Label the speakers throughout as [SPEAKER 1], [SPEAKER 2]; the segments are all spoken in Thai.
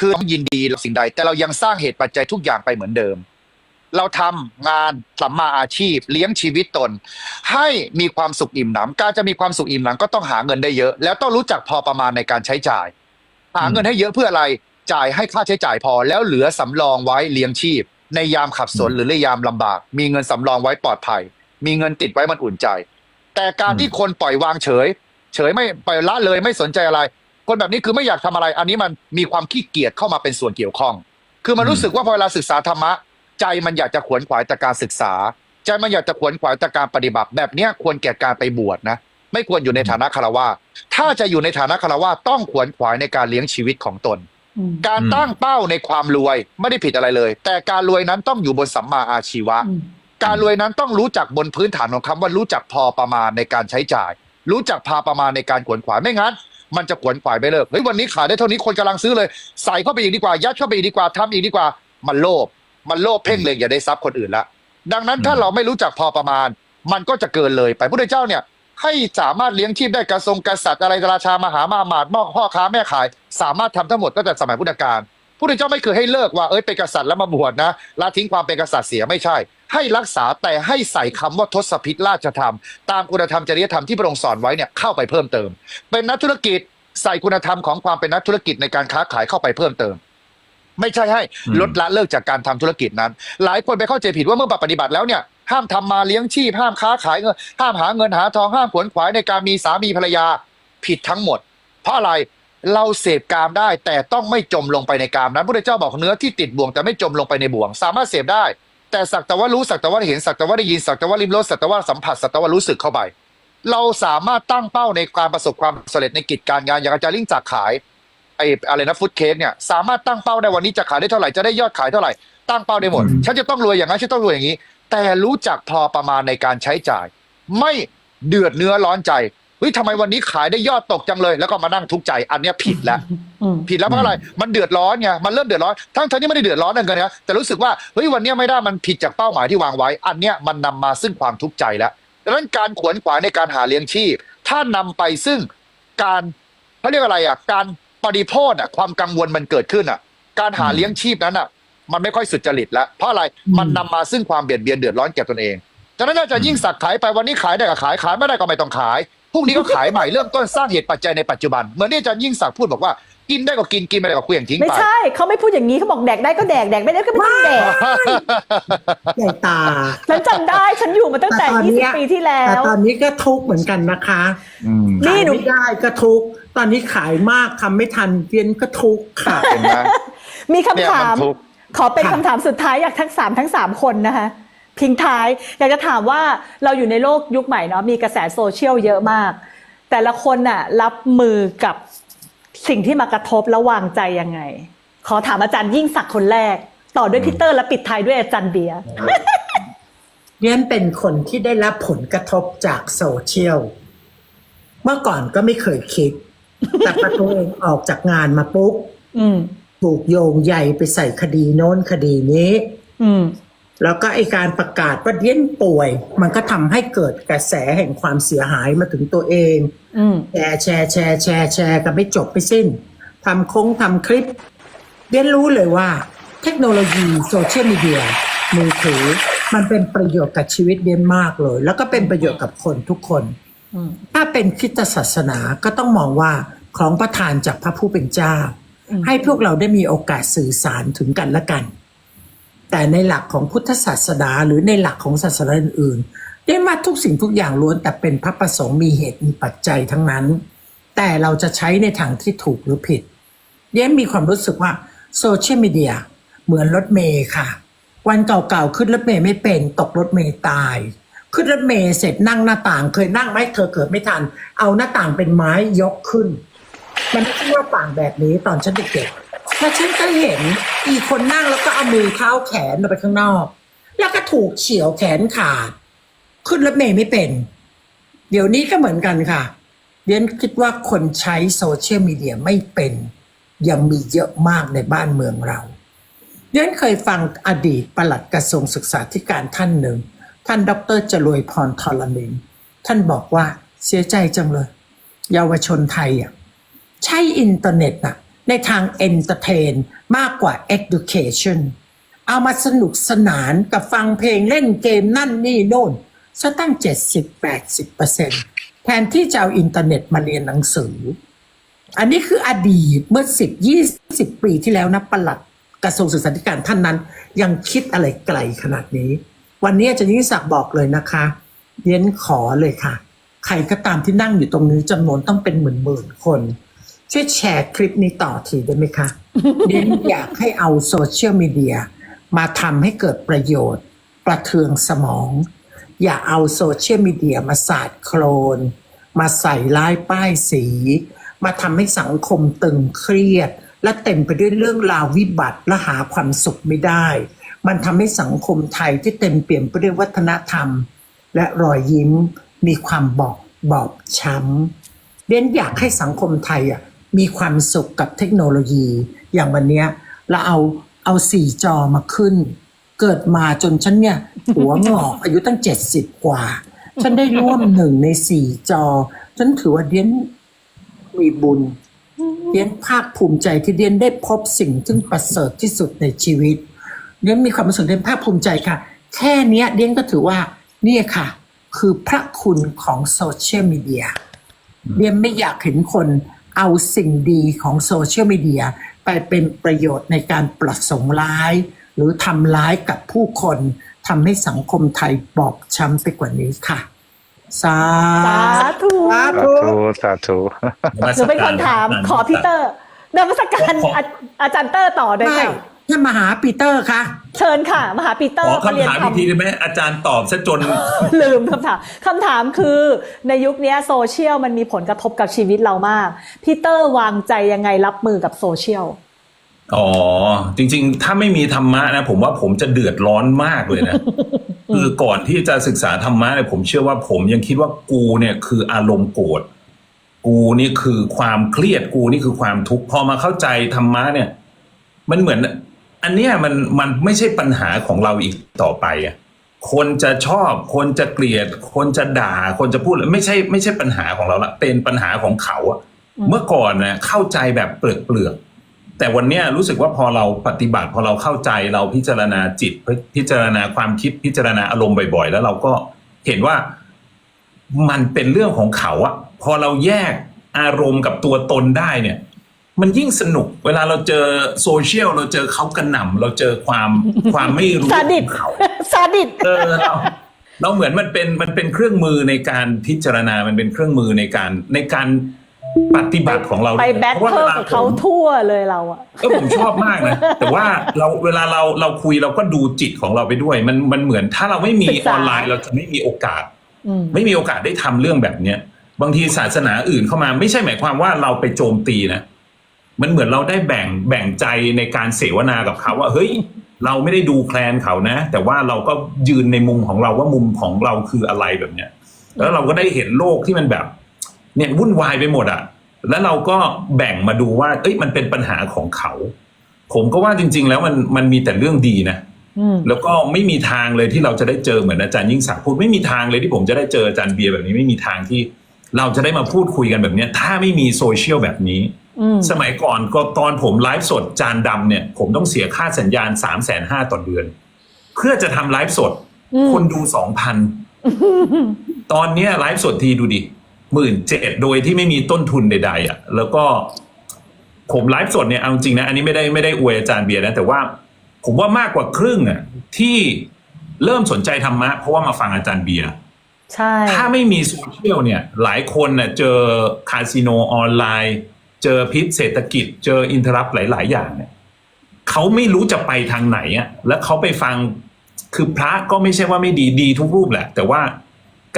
[SPEAKER 1] คือต้องยินดีสิ่งใด แต่เรายังสร้างเหตุปัจจัยทุกอย่างไปเหมือนเดิม เราทำงานสัมมาอาชีพ เลี้ยงชีวิตตน ให้มีความสุขอิ่มหนำการจะมีความสุขอิ่มหนำก็ต้องหาเงินได้เยอะ แล้วต้องรู้จักพอประมาณในการใช้จ่าย หาเงินให้เยอะเพื่ออะไรจ่ายให้ค่าใช้จ่ายพอ แล้วเหลือสำรองไว้เลี้ยงชีพ ในยามขับสนหรือในยามลำบาก มีเงินสำรองไว้ปลอดภัย มีเงินติดไว้มันอุ่นใจ แต่การที่คนปล่อยวางเฉย เฉยไม่ปล่อยละเลยไม่สนใจอะไร คนแบบนี้คือไม่อยากทำอะไร อันนี้มันมีความขี้เกียจเข้ามาเป็นส่วนเกี่ยวข้อง คือมันรู้สึกว่าพอเวลาศึกษาธรรมะ ใจมันอยากจะขวนขวายแต่การศึกษา ใจมันอยากจะขวนขวายแต่การปฏิบัติ แบบเนี้ยควรแก่การไปบวชนะ ไม่ควรอยู่ในฐานะคารวะถ้าจะอยู่ในฐานะคารวะต้องขวนขวายในการเลี้ยงชีวิตของตน
[SPEAKER 2] อืม
[SPEAKER 1] การตั้งเป้าในความรวยไม่ได้ผิดอะไรเลย แต่การรวยนั้นต้องอยู่บนสัมมาอาชีวะ
[SPEAKER 2] อืม
[SPEAKER 1] การรวยนั้นต้องรู้จักบนพื้นฐานของคำว่ารู้จักพอประมาณในการใช้จ่าย รู้จักพาประมาณในการขวนขวายไม่งั้น มันจะขวนขวายไม่เลิกเฮ้ยวันนี้ขายได้เท่านี้คนกำลังซื้อเลย ใส่เข้าไปอีกดีกว่า ยัดเข้าไปอีกดีกว่าทำอีกดีกว่า มันโลภมันโลภเพ่งเล็งอย่าได้ทรัพย์คนอื่นละดังนั้นถ้าเราไม่รู้จักพอประมาณ มันก็จะเกินเลยไปพระเจ้าเนี่ย ให้สามารถเลี้ยงชีพได้กระทรงกษัตริย์อะไรราชามหามาหมาดหม้อพ่อค้าแม่ขาย สามารถทำทั้งหมดตั้งแต่สมัยพุทธกาลพุทธเจ้าไม่เคยให้เลิกว่าเอ้ยเป็นกษัตริย์แล้วมาบวชนะละทิ้งความเป็นกษัตริย์เสียไม่ใช่ ให้รักษาแต่ให้ใส่คำว่าทศพิธราชธรรม ตามคุณธรรมจริยธรรมที่พระองค์สอนไว้เนี่ยเข้าไปเพิ่มเติม เป็นนักธุรกิจใส่คุณธรรมของความเป็นนักธุรกิจในการค้าขายเข้าไปเพิ่มเติม ไม่ใช่ให้
[SPEAKER 3] อืม
[SPEAKER 1] ลดละเลิกจากการทำธุรกิจนั้น หลายคนไปเข้าใจผิดว่าเมื่อปฏิบัติแล้วเนี่ยห้ามทำมาเลี้ยงชีพห้ามค้าขายเงินห้ามหาเงินหาทองห้ามขวนขวายในการมีสามีภรรยาผิดทั้งหมด เพราะอะไรเราเสพกามได้แต่ต้องไม่จมลงไปในกามนั้นพระเจ้าบอกเนื้อที่ติดบ่วงแต่ไม่จมลงไปในบ่วง สามารถเสพได้ แต่สักแต่ว่ารู้สักแต่ว่าเห็นสักแต่ว่าได้ยินสักแต่ว่าริมรสสักแต่ว่าสัมผัสสักแต่ว่ารู้สึกเข้าไป เราสามารถตั้งเป้าในการประสบความสำเร็จในกิจการงานอย่างอาจารย์ลิงจากขายไอ้อะไรนะฟุตเค้กเนี่ยสามารถตั้งเป้าได้วันนี้จะขายได้เท่าไหร่จะได้ยอดขายเท่าไหร่ตั้งเป้าได้หมด
[SPEAKER 3] อืม
[SPEAKER 1] ฉันจะต้องรวยอย่างนั้นฉันต้องรวยอย่างนี้ แต่รู้จักพอประมาณในการใช้จ่าย ไม่เดือดเนื้อร้อนใจ เฮ้ยทำไมวันนี้ขายได้ยอดตกจังเลย แล้วก็มานั่งทุกข์ใจอันเนี้ยผิดแล้ว
[SPEAKER 2] อืม
[SPEAKER 1] ผิดแล้วเพราะอะไร มันเดือดร้อนไงมันเริ่มเดือดร้อนทั้งทั้งที่ไม่ได้เดือดร้อนนั่นกันนะแต่รู้สึกว่าเฮ้ยวันเนี้ยไม่ได้มันผิดจากเป้าหมายที่วางไว้ อันเนี้ยมันนำมาซึ่งความทุกข์ใจแล้วดังนั้นการขวนขวายในการหาเลี้ยงชีพ ถ้านำไปซึ่งการเขาเรียกอะไรอะการปฏิโภธอะความกังวลมันเกิดขึ้นอะ การหาเลี้ยงชีพนั้นอะ มันไม่ค่อยสุจริตแล้วเพราะอะไรมันนำมาซึ่งความเบียดเบียนเดือดร้อนแก่ตนเอง ฉะนั้นน่าจะยิ่งสักขายไปวันนี้ขายได้ก็ขายขายไม่ได้ก็ไม่ต้องขาย พรุ่งนี้ก็ขายใหม่เริ่มต้นสร้างเหตุปัจจัยในปัจจุบัน เหมือนที่อาจารย์ยิ่งศักดิ์พูดบอกว่ากินได้ก็กินกินไม่ได้ก็เคลื่องทิ้ง
[SPEAKER 2] ไม่
[SPEAKER 1] ไป
[SPEAKER 2] ใช่เขาไม่พูดอย่างนี้เขาบอกแดกได้ก็แดกแดกไม่ได้ก็ไม่ต้องแดก
[SPEAKER 3] ใหญ่ตา
[SPEAKER 2] ฉันจำได้ฉันอยู่มาตั้งแต่
[SPEAKER 3] แต่ตอนเนี้ย
[SPEAKER 2] 20 ปีที่แล้
[SPEAKER 3] แต่
[SPEAKER 2] ว
[SPEAKER 3] ตอนนี้ก็ทุกข์เหมือนกันนะคะ
[SPEAKER 1] อืม
[SPEAKER 2] นี่
[SPEAKER 3] ขาย
[SPEAKER 2] หนู
[SPEAKER 3] ไม่ได้ก็ทุกข์ตอนนี้ขายมากทำไม่ทันเวียนก็ทุกข์ค่ะ
[SPEAKER 1] เห็นไหม
[SPEAKER 2] มีคำ
[SPEAKER 1] เนี่ย
[SPEAKER 2] ถาม
[SPEAKER 1] มันทุกข์
[SPEAKER 2] ขอเป็น
[SPEAKER 3] ค่ะ
[SPEAKER 2] คำถามสุดท้ายอยากทั้งสามทั้งสามคนนะคะ พิงท้าย อยากจะถามว่าเราอยู่ในโลกยุคใหม่เนาะมีกระแสโซเชียลเยอะมาก แต่ละคนน่ะรับมือกับสิ่งที่มากระทบแล้ววางใจยังไง ขอถามอาจารย์ยิ่งศักดิ์คนแรก ต่อด้วยพีเตอร์และปิดท้ายด้วยอาจารย์เบียร์
[SPEAKER 3] เรียนเป็นคนที่ได้รับผลกระทบจากโซเชียลเมื่อก่อนก็ไม่เคยคิด แต่พอตัวเองออกจากงานมาปุ๊บ
[SPEAKER 2] อืม
[SPEAKER 3] ถูกโยงใยไปใส่คดีโน้นคดีนี้
[SPEAKER 2] อืม
[SPEAKER 3] แล้วก็ไอการประกาศว่าเรียนป่วย มันก็ทำให้เกิดกระแสแห่งความเสียหายมาถึงตัวเอง
[SPEAKER 2] อืม
[SPEAKER 3] แชร์แชร์แชร์แชร์แชร์กันไม่จบไม่สิ้นทำโค้งทำคลิปเรียนรู้เลยว่า เทคโนโลยีโซเชียลมีเดียมือถือ มันเป็นประโยชน์กับชีวิตเรียนมากเลย แล้วก็เป็นประโยชน์กับคนทุกคน
[SPEAKER 2] อืม
[SPEAKER 3] ถ้าเป็นคริสตศาสนาก็ต้องมองว่าของประทานจากพระผู้เป็นเจ้า
[SPEAKER 2] อืม
[SPEAKER 3] ให้พวกเราได้มีโอกาสสื่อสารถึงกันและกัน แต่ในหลักของพุทธศาสนาหรือในหลักของศาสนาอื่นๆได้มาทุกสิ่งทุกอย่างล้วนแต่เป็นพระประสงค์มีเหตุมีปัจจัยทั้งนั้น แต่เราจะใช้ในทางที่ถูกหรือผิดเยนมีความรู้สึกว่าโซเชียลมีเดียเหมือนรถเมย์ค่ะ วันเก่าๆขึ้นรถเมย์ไม่เป็นตกรถเมย์ตาย ขึ้นรถเมย์เสร็จนั่งหน้าต่างเคยนั่งไหมเธอเกิดไม่ทัน เอาหน้าต่างเป็นไม้ยกขึ้น มันไม่ใช่หน้าต่างแบบนี้ตอนฉันเด็กๆ แต่ฉันก็เห็นอีกคนนั่งแล้วก็เอามือเท้าแขนออกไปข้างนอก แล้วก็ถูกเฉียวแขนขาด ขึ้นรถเมย์ไม่เป็น เดี๋ยวนี้ก็เหมือนกันค่ะเรียนคิดว่าคนใช้โซเชียลมีเดียไม่เป็น ยังมีเยอะมากในบ้านเมืองเราเรียนเคยฟังอดีตปลัดกระทรวงศึกษาธิการท่านหนึ่ง ท่านดรจรวยพรทรมินท่านบอกว่าเสียใจจังเลย เยาวชนไทยอะใช้อินเทอร์เน็ตน่ะ ในทาง entertain มากกว่า education เอามาสนุกสนานกับฟังเพลงเล่นเกมนั่นนี่โน่นซะตั้ง 70-80%แทนที่จะเอาอินเทอร์เน็ตมาเรียนหนังสือ อันนี้คืออดีตเมื่อ 10 20 ปีที่แล้วนะประหลัดกระทรวงศึกษาธิการท่านนั้น ยังคิดอะไรไกลขนาดนี้ วันนี้อาจารย์ยิ่งศักดิ์บอกเลยนะคะเรียนขอเลยค่ะ ใครก็ตามที่นั่งอยู่ตรงนี้จำนวนต้องเป็นหมื่นหมื่นๆคน ช่วยแชร์คลิปนี้ต่อทีได้ไหมคะเรนอยากให้เอาโซเชียลมีเดียมาทำให้เกิดประโยชน์ ประเทืองสมอง อย่าเอาโซเชียลมีเดียมาสาดโคลน มาใส่ร้ายป้ายสี มาทำให้สังคมตึงเครียด และเต็มไปด้วยเรื่องราววิบัติและหาความสุขไม่ได้ มันทำให้สังคมไทยที่เต็มเปี่ยมไปด้วยวัฒนธรรม และรอยยิ้มมีความบอบบอบช้ำเรียนอยากให้สังคมไทยอะ มีความสุขกับเทคโนโลยี อย่างวันเนี้ยเราเอาเอาสี่จอมาขึ้น เกิดมาจนฉันเนี่ย หัวงอกอายุตั้งเจ็ดสิบกว่า ฉันได้ร่วมหนึ่งในสี่จอ ฉันถือว่าเดียนมีบุญเดียนภาคภูมิใจที่เดียนได้พบสิ่งที่ประเสริฐที่สุดในชีวิตเดียนมีความรู้สึกเดียนภาคภูมิใจค่ะ แค่เนี้ยเดียนก็ถือว่าเนี่ยค่ะ คือพระคุณของโซเชียลมีเดียเดียนไม่อยากเห็นคน เอาสิ่งดีของโซเชียลมีเดียไปเป็นประโยชน์ในการประสงค์ร้าย หรือทำร้ายกับผู้คนทำให้สังคมไทยบอบช้ำไปกว่านี้ค่ะ สา
[SPEAKER 2] สาธุ
[SPEAKER 3] สา
[SPEAKER 1] สา
[SPEAKER 3] ธุ
[SPEAKER 1] ธุสาธุ
[SPEAKER 2] หนูเป็นคนถามขอพี่เตอร์นมัสการอาอาจารย์เตอร์ต่อเลย
[SPEAKER 3] ไม่
[SPEAKER 2] ค่ะ
[SPEAKER 3] ท่านมหาปีเตอร์คะ
[SPEAKER 2] เชิญค่ะ มหาปีเตอ
[SPEAKER 4] ข
[SPEAKER 2] ร์
[SPEAKER 4] อ
[SPEAKER 2] มาเรีย
[SPEAKER 4] คำ
[SPEAKER 2] น
[SPEAKER 4] ถาม
[SPEAKER 2] ท
[SPEAKER 4] อีกทีได้ไหมอาจารย์ตอบซะจนำ
[SPEAKER 2] ลืมคำถามคำถามคือในยุคนี้โซเชียลมันมีผลกระทบกับชีวิตเรามากพี่เตอร์วางใจยังไงรับมือกับโซเชียล
[SPEAKER 4] อ๋อ จริงๆ ถ้าไม่มีธรรมะนะ ผมว่าผมจะเดือดร้อนมากเลยนะ คือก่อนที่จะศึกษาธรรมะเนี่ยผมเชื่อว่าผมยังคิดว่ากูเนี่ยคืออารมณ์โกรธกูนี่คือความเครียดกูนี่คือความทุกข์พอมาเข้าใจธรรมะเนี่ย มันเหมือน อันเนี้ยมันมันไม่ใช่ปัญหาของเราอีกต่อไปอะคนจะชอบ คนจะเกลียด คนจะด่า คนจะพูดไม่ใช่ไม่ใช่ปัญหาของเราละเป็นปัญหาของเขาอะ
[SPEAKER 2] อืม
[SPEAKER 4] เมื่อก่อนนะเข้าใจแบบเปลือกเปลือกๆแต่วันเนี้ยรู้สึกว่าพอเราปฏิบัติพอเราเข้าใจเราพิจารณาจิต พิจารณาความคิดพิจารณาอารมณ์บ่อยๆ แล้วเราก็เห็นว่ามันเป็นเรื่องของเขาอะพอเราแยกอารมณ์กับตัวตนได้เนี่ย มันยิ่งสนุก เวลาเราเจอโซเชียลเราเจอเขากระหน่ำเราเจอความความไม่รู้
[SPEAKER 2] ซาดิส
[SPEAKER 4] ของเขา
[SPEAKER 2] ซาดิส
[SPEAKER 4] เออเราเราเหมือนมันเป็นมันเป็นเครื่องมือในการพิจารณา มันเป็นเครื่องมือในการในการปฏิบัติของเรา
[SPEAKER 2] ไปแบท
[SPEAKER 4] พราะ
[SPEAKER 2] เทิล
[SPEAKER 4] ว่า
[SPEAKER 2] กับเขา
[SPEAKER 4] ผม
[SPEAKER 2] ทั่วเลยเราอะ
[SPEAKER 4] เออผมชอบมากนะ แต่ว่าเราเวลาเราเราคุยเราก็ดูจิตของเราไปด้วย มันมันเหมือนถ้าเราไม่มี
[SPEAKER 2] ศึก
[SPEAKER 4] อ
[SPEAKER 2] ษา
[SPEAKER 4] อนไลน์เราจะไม่มีโอกาส
[SPEAKER 2] อืม
[SPEAKER 4] ไม่มีโอกาสได้ทำเรื่องแบบเนี้ย บางทีศาสนาอื่นเข้ามาไม่ใช่หมายความว่าเราไปโจมตีนะ มันเหมือนเราได้แบ่งแบ่งใจในการเสวนากับเขาว่าเฮ้ย เราไม่ได้ดูแคลนเขานะ แต่ว่าเราก็ยืนในมุมของเราว่ามุมของเราคืออะไรแบบเนี้ยแล้วเราก็ได้เห็นโลกที่มันแบบ เนี่ยวุ่นวายไปหมดอะ่ะ แล้วเราก็แบ่งมาดูว่า เอ้ยมันเป็นปัญหาของเขา ผมก็ว่าจริง ๆ แล้วมันมันมีแต่เรื่องดีนะ
[SPEAKER 2] อืม
[SPEAKER 4] แล้วก็ไม่มีทางเลยที่เราจะได้เจอเหมือนอาจารย์ยิ่งศักดิ์พูดไม่มีทางเลยที่ผมจะได้เจออาจารย์เบียร์แบบนี้ไม่มีทางที่เราจะได้มาพูดคุยกันแบบเนี้ยถ้าไม่มีโซเชียลแบบนี้
[SPEAKER 2] อืม
[SPEAKER 4] สมัยก่อนก็ตอนผมไลฟ์สดจานดำเนี่ย ผมต้องเสียค่าสัญญาณสามแสนห้าต่อเดือน เพื่อจะทำไลฟ์สด
[SPEAKER 2] อืม
[SPEAKER 4] คนดูสองพันตอนเนี้ยไลฟ์สดทีดูดิหมื่นเจ็ดโดยที่ไม่มีต้นทุนใด ๆ อะ แล้วก็ ผมไลฟ์สดเนี่ยเอาจริงนะ อันนี้ไม่ได้ไม่ได้อวยอาจารย์เบียร์นะ แต่ว่าผมว่ามากกว่าครึ่งอะที่เริ่มสนใจธรรมะ เพราะว่ามาฟังอาจารย์เบียร์
[SPEAKER 2] ใช่
[SPEAKER 4] ถ้าไม่มีโซเชียลเนี่ย หลายคนน่ะเจอคาสิโนออนไลน์ เจอพิษเศรษฐกิจ เจออินเทอร์รับหลาย ๆ อย่างเนี่ยเขาไม่รู้จะไปทางไหนอะแล้วเขาไปฟังคือพระก็ไม่ใช่ว่าไม่ดีดีทุกรูปแหละ แต่ว่า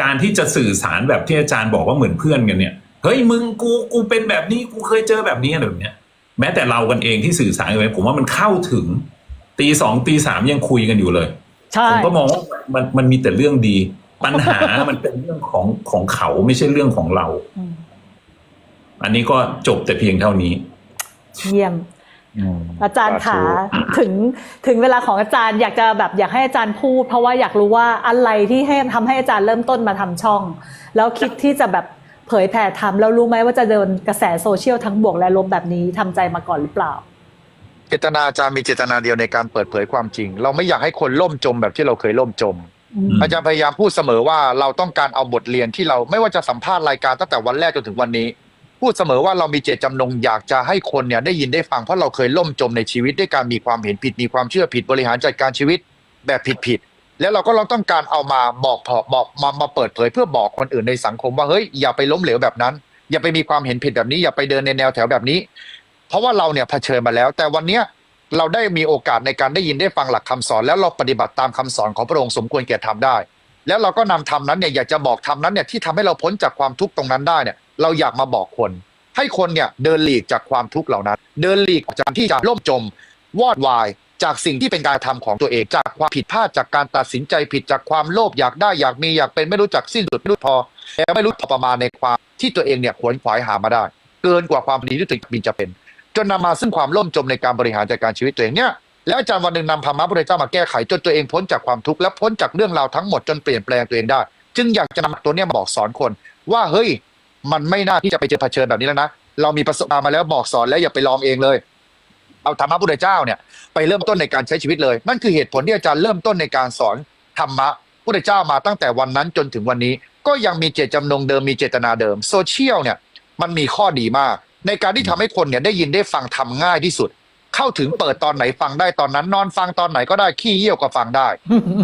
[SPEAKER 4] การที่จะสื่อสารแบบที่อาจารย์บอกว่าเหมือนเพื่อนกันเนี่ยเฮ้ยมึงกูกูเป็นแบบนี้กูเคยเจอแบบนี้อะไรแบบเนี้ยแม้แต่เรากันเองที่สื่อสารกันไปผมว่ามันเข้าถึง ตีสองตีสามยังคุยกันอยู่เลย
[SPEAKER 2] ใช่
[SPEAKER 4] ผมก็มองว่ามันมันมีแต่เรื่องดี ปัญหามันเป็นเรื่องของของเขาไม่ใช่เรื่องของเรา
[SPEAKER 2] อืม
[SPEAKER 4] อันนี้ก็จบแต่เพียงเท่านี้
[SPEAKER 2] เยี่ยม อาจารย์ขาถึงถึงเวลาของอาจารย์อยากจะแบบอยากให้อาจารย์พูด เพราะว่าอยากรู้ว่าอะไรที่ให้ทำให้อาจารย์เริ่มต้นมาทำช่อง แล้วคิดที่จะแบบเผยแผ่ธรรมแล้วรู้ไหมว่าจะโดนกระแสโซเชียลทั้งบวกและลบแบบนี้ทำใจมาก่อนหรือเปล่า
[SPEAKER 1] เจตนาอาจารย์มีเจตนาเดียวในการเปิดเผยความจริง เราไม่อยากให้คนล่มจมแบบที่เราเคยล่มจม
[SPEAKER 2] อืม
[SPEAKER 1] อาจารย์พยายามพูดเสมอว่าเราต้องการเอาบทเรียนที่เราไม่ว่าจะสัมภาษณ์รายการตั้งแต่วันแรกจนถึงวันนี้ พูดเสมอว่าเรามีเจตจำนงอยากจะให้คนเนี่ยได้ยินได้ฟังเพราะเราเคยล่มจมในชีวิตด้วยการมีความเห็นผิดมีความเชื่อผิดบริหารจัดการชีวิตแบบผิดๆแล้วเราก็เราต้องการเอามาบอกพอบอกมามาเปิดเผยเพื่อบอกคนอื่นในสังคมว่าเฮ้ยอย่าไปล้มเหลวแบบนั้น อย่าไปมีความเห็นผิดแบบนี้ อย่าไปเดินในแนวแถวแบบนี้ เพราะว่าเราเนี่ยเผชิญมาแล้ว แต่วันเนี้ยเราได้มีโอกาสในการได้ยินได้ฟังหลักคำสอน แล้วเราปฏิบัติตามคำสอนของพระองค์สมควรแก่ทำได้ แล้วเราก็นำธรรมนั้นเนี่ยอยากจะบอกธรรมนั้นเนี่ยที่ทำให้เราพ้นจากความทุกข์ตรงนั้นได้เนี่ย เราอยากมาบอกคน ให้คนเนี่ยเดินหลีกจากความทุกข์เหล่านั้น เดินหลีกจากที่จะล่มจม วอดวาย จากสิ่งที่เป็นการทำของตัวเอง จากความผิดพลาดจากการตัดสินใจผิดจากความโลภอยากได้อยากมีอยากเป็นไม่รู้จักสิ้นสุดไม่รู้พอแล้วไม่รู้พอประมาณในความที่ตัวเองเนี่ยขวนขวายหามาได้ เกินกว่าความดีที่ตัวเองมีจะเป็น จนนำมาซึ่งความล่มจมในการบริหารจัดการชีวิตตัวเองเนี่ยแล้วอาจารย์วันหนึ่งนำธรรมะพระพุทธเจ้ามาแก้ไขจนตัวเองพ้นจากความทุกข์และพ้นจากเรื่องราวทั้งหมดจนเปลี่ยนแปลงตัวเองได้ จึงอยากจะนำตัวเนี้ยมาบอกสอนคน ว่าเฮ้ย มันไม่น่าที่จะไปเจอเผชิญแบบนี้แล้วนะเรามีประสบการณ์มาแล้วบอกสอนแล้วอย่าไปลองเองเลย เอาธรรมะพุทธเจ้าเนี่ยไปเริ่มต้นในการใช้ชีวิตเลย นั่นคือเหตุผลที่อาจารย์เริ่มต้นในการสอนธรรมะพุทธเจ้ามาตั้งแต่วันนั้นจนถึงวันนี้ ก็ยังมีเจตจำนงเดิมมีเจตนาเดิมโซเชียลเนี่ยมันมีข้อดีมาก ในการที่ทำให้คนเนี่ยได้ยินได้ฟังทำง่ายที่สุด เข้าถึงเปิดตอนไหนฟังได้ตอนนั้น นอนฟังตอนไหนก็ได้ขี้เยี่ยวก็ฟังได้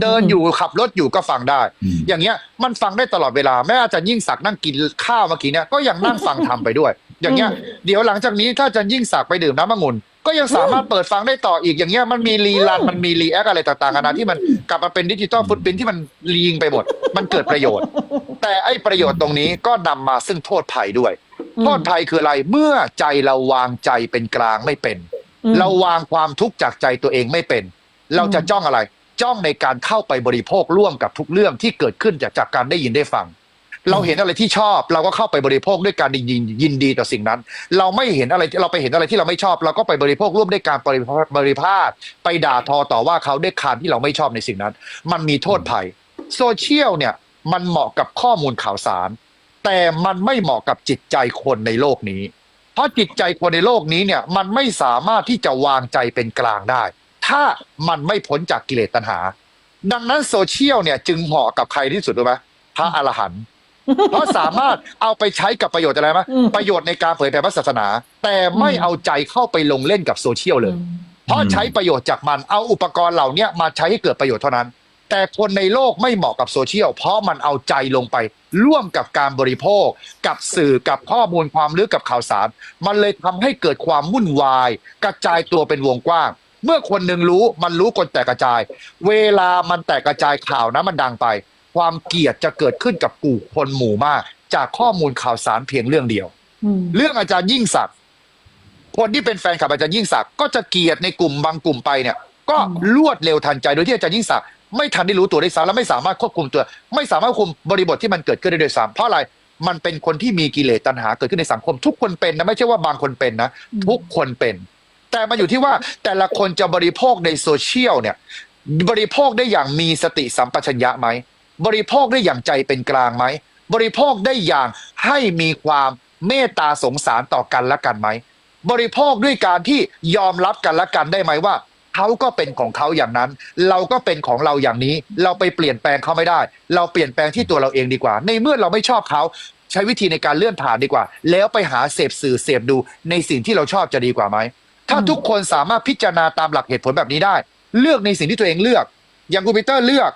[SPEAKER 1] เดินอยู่ขับรถอยู่ก็ฟังได้
[SPEAKER 4] อืม
[SPEAKER 1] อย่างเงี้ยมันฟังได้ตลอดเวลาแม้อาจารย์ยิ่งศักดิ์นั่งกินข้าวเมื่อกี้เนี่ยก็ยังนั่งฟังทำไปด้วย อย่างเงี้ยเดี๋ยวหลังจากนี้ถ้าอาจารย์ยิ่งศักดิ์ไปดื่มน้ำองุ่นก็ยังสามารถเปิดฟังได้ต่ออีกอย่างเงี้ยมันมีรีลันมันมีรีแอคอะไรต่างๆกันานะที่มันกลับมาเป็นดิจิตอลฟุตปรินที่มันลีงไปหมด มันเกิดประโยชน์ แต่ไอ้ประโยชน์ตรงนี้ก็นำมาซึ่งโทษภัยด้วย
[SPEAKER 2] อืม
[SPEAKER 1] โทษภัยคืออะไรเมื่อใจเราวางใจเป็นกลางไม่เป็น
[SPEAKER 2] อืม
[SPEAKER 1] เราวางความทุกข์จากใจตัวเองไม่เป็น เราจะจ้องอะไร จ้องในการเข้าไปบริโภคร่วมกับทุกเรื่องที่เกิดขึ้นจากจากการได้ยินได้ฟัง เราเห็นอะไรที่ชอบ เราก็เข้าไปบริโภคด้วยการยินยินดีต่อสิ่งนั้น เราไม่เห็นอะไรเราไปเห็นอะไรที่เราไม่ชอบ เราก็ไปบริโภคร่วมด้วยการบริบริพาทไปด่าทอต่อว่าเขาด้วยคำที่เราไม่ชอบในสิ่งนั้น มันมีโทษภัยโซเชียลเนี่ยมันเหมาะกับข้อมูลข่าวสาร แต่มันไม่เหมาะกับจิตใจคนในโลกนี้ ราะจิตใจคนในโลกนี้เนี่ยมันไม่สามารถที่จะวางใจเป็นกลางได้ ถ้ามันไม่พ้นจากกิเลสตัณหา ดังนั้นโซเชียลเนี่ยจึงเหมาะกับใครที่สุดรู้ไหมพระอรหันต์เพราะสามารถเอาไปใช้กับประโยชน์อะไรไหม
[SPEAKER 2] อืม
[SPEAKER 1] ประโยชน์ในการเผยแผ่พระศาสนา แต่ไม่เอาใจเข้าไปลงเล่นกับโซเชียลเลย เพราะใช้ประโยชน์จากมันเอาอุปกรณ์เหล่าเนี้ยมาใช้ให้เกิดประโยชน์เท่านั้น แต่คนในโลกไม่เหมาะกับโซเชียล เพราะมันเอาใจลงไป ร่วมกับการบริโภค กับสื่อกับข้อมูลความลึกกับข่าวสาร มันเลยทำให้เกิดความวุ่นวาย กระจายตัวเป็นวงกว้าง เมื่อคนหนึ่งรู้มันรู้คนแตกกระจาย เวลามันแตกกระจายข่าวนะมันดังไป ความเกลียดจะเกิดขึ้นกับกลุ่มคนหมู่มาก จากข้อมูลข่าวสารเพียงเรื่องเดียว
[SPEAKER 2] อืม
[SPEAKER 1] เรื่องอาจารย์ยิ่งศักดิ์คนที่เป็นแฟนคลับอาจารย์ยิ่งศักดิ์ก็จะเกลียดในกลุ่มบางกลุ่มไปเนี่ย ก็รวดเร็วทันใจโดยที่อาจารย์ยิ่งศักดิ์ ไม่ทันได้รู้ตัวได้ซ้ำและไม่สามารถควบคุมตัว ไม่สามารถควบคุมบริบทที่มันเกิดขึ้นได้ด้วยซ้ำเพราะอะไรมันเป็นคนที่มีกิเลสตัณหาเกิดขึ้นในสังคม ทุกคนเป็นนะไม่ใช่ว่าบางคนเป็นนะ ทุกคนเป็น แต่มันอยู่ที่ว่าแต่ละคนจะบริโภคในโซเชียลเนี่ย บริโภคได้อย่างมีสติสัมปชัญญะไหมบริโภคได้อย่างใจเป็นกลางไหมบริโภคได้อย่างให้มีความเมตตาสงสารต่อกันและกันไหมบริโภคด้วยการที่ยอมรับกันและกันได้ไหมว่า เขาก็เป็นของเขาอย่างนั้น เราก็เป็นของเราอย่างนี้ เราไปเปลี่ยนแปลงเขาไม่ได้ เราเปลี่ยนแปลงที่ตัวเราเองดีกว่า ในเมื่อเราไม่ชอบเขาใช้วิธีในการเลื่อนผ่านดีกว่า แล้วไปหาเสพสื่อเสพดูในสิ่งที่เราชอบจะดีกว่าไหมถ้าทุกคนสามารถพิจารณาตามหลักเหตุผลแบบนี้ได้ เลือกในสิ่งที่ตัวเองเลือก อย่างคุณปีเตอร์เลือก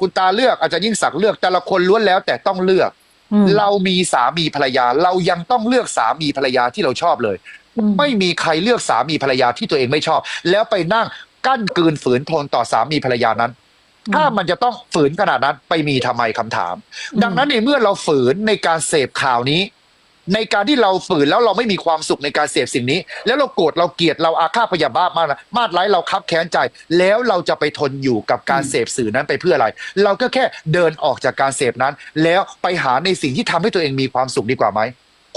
[SPEAKER 1] คุณตาเลือกอาจารย์ยิ่งศักดิ์เลือกแต่ละคนล้วนแล้วแต่ต้องเลือก
[SPEAKER 2] อืม
[SPEAKER 1] เรามีสามีภรรยา เรายังต้องเลือกสามีภรรยาที่เราชอบเลย
[SPEAKER 2] อืม
[SPEAKER 1] ไม่มีใครเลือกสามีภรรยาที่ตัวเองไม่ชอบ แล้วไปนั่ง กั้นกลืนฝืนทนต่อสามีภรรยานั้น ถ้ามันจะต้องฝืนขนาดนั้นไปมีทำไมคำถาม ดังนั้นในเมื่อเราฝืนในการเสพข่าวนี้ ในการที่เราฝืนแล้วเราไม่มีความสุขในการเสพสิ่งนี้ แล้วเราโกรธเราเกลียดเราอาฆาตพยาบาทมากนะมาดไร้เราคับแค้นใจ แล้วเราจะไปทนอยู่กับการเสพสื่อนั้นไปเพื่ออะไร เราก็แค่เดินออกจากการเสพนั้น แล้วไปหาในสิ่งที่ทำให้ตัวเองมีความสุขดีกว่าไหม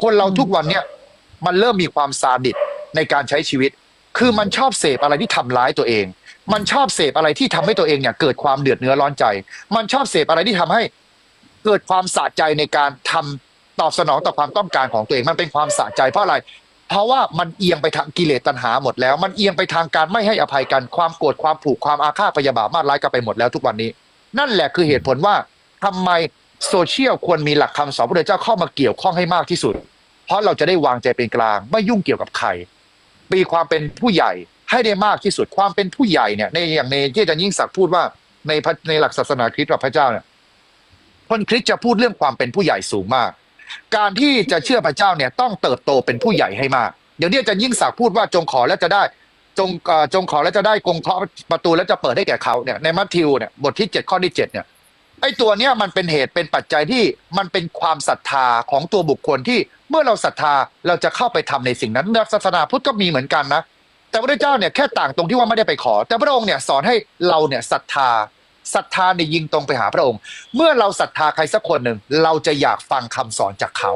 [SPEAKER 1] คนเราทุกวันเนี่ยมันเริ่มมีความซาดิสในการใช้ชีวิต คือมันชอบเสพอะไรที่ทำร้ายตัวเอง มันชอบเสพอะไรที่ทำให้ตัวเองเนี่ยเกิดความเดือดเนื้อร้อนใจ มันชอบเสพอะไรที่ทำให้เกิดความสะใจในการทำตอบสนองต่อความต้องการของตัวเอง มันเป็นความสะใจเพราะอะไร เพราะว่ามันเอียงไปทางกิเลสตัณหาหมดแล้ว มันเอียงไปทางการไม่ให้อภัยกัน ความโกรธ ความผูก ความอาฆาตพยาบาทมาดร้ายกันไปหมดแล้วทุกวันนี้ นั่นแหละคือเหตุผลว่าทำไมโซเชียลควรมีหลักคำสอนพระเจ้าเข้ามาเกี่ยวข้องให้มากที่สุด เพราะเราจะได้วางใจเป็นกลาง ไม่ยุ่งเกี่ยวกับใคร มีความเป็นผู้ใหญ่ให้ได้มากที่สุดความเป็นผู้ใหญ่เนี่ยในอย่างในที่อาจารย์ยิ่งศักดิ์พูดว่าในในหลักศาสนาคริสต์กับพระเจ้าเนี่ยคนคริสต์จะพูดเรื่องความเป็นผู้ใหญ่สูงมาก การที่จะเชื่อพระเจ้าเนี่ยต้องเติบโตเป็นผู้ใหญ่ให้มากเดี๋ยวนี้อาจารย์ยิ่งศักดิ์พูดว่าจงขอแล้วจะได้จงจงขอแล้วจะได้กงเคาะประตูแล้วจะเปิดให้แก่เขาเนี่ยในมัทธิวเนี่ยบทที่เจ็ดข้อที่เจ็ดเนี่ย ไอ้ตัวเนี้ยมันเป็นเหตุเป็นปัจจัยที่มันเป็นความศรัทธาของตัวบุคคลที่เมื่อเราศรัทธาเราจะเข้าไปทำในสิ่งนั้นศาสนาพุทธก็มีเหมือนกันนะแต่พระเจ้าเนี่ยแค่ต่างตรงที่ว่าไม่ได้ไปขอ แต่พระองค์เนี่ยสอนให้เราเนี่ยศรัทธาศรัทธาในยยิงตรงไปหาพระองค์ เมื่อเราศรัทธาใครสักคนหนึ่งเราจะอยากฟังคำสอนจากเขา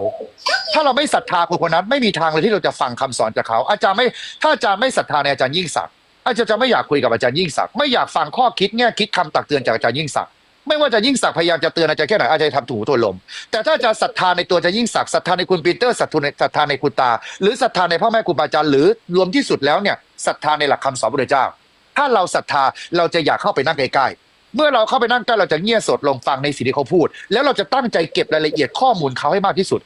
[SPEAKER 1] ถ้าเราไม่ศรัทธาคนคนนั้นไม่มีทางเลยที่เราจะฟังคำสอนจากเขา อาจารย์ไม่ถ้าอาจารย์ไม่ศรัทธาในอาจารย์ยิ่งศักดิ์อาจารย์จะไม่อยากคุยกับอาจารย์ยิ่งศักดิ์ไม่อยากฟังข้อคิดแง่คิดคำตักเตือนจากอาจารย์ยิ่งศักดิ์ ไม่ว่าจะยิ่งศักดิ์พยายามจะเตือนอาจารย์แค่ไหนอาจารย์ทำถูตัวลม แต่ถ้าอาจารย์ศรัทธาในตัวจะยิ่งศักดิ์ศรัทธาในคุณปีเตอร์ศรัทธาในศรัทธาในคุณตา หรือศรัทธาในพ่อแม่ครูบาอาจารย์หรือรวมที่สุดแล้วเนี่ยศรัทธาในหลักคำสอนพระเจ้า ถ้าเราศรัทธาเราจะอยากเข้าไปนั่งใกล้ๆเมื่อเราเข้าไปนั่งใกล้เราจะเงี่ยสดลงฟังในสิ่งที่เขาพูด แล้วเราจะตั้งใจเก็บรายละเอียดข้อมูลเขาให้มากที่สุด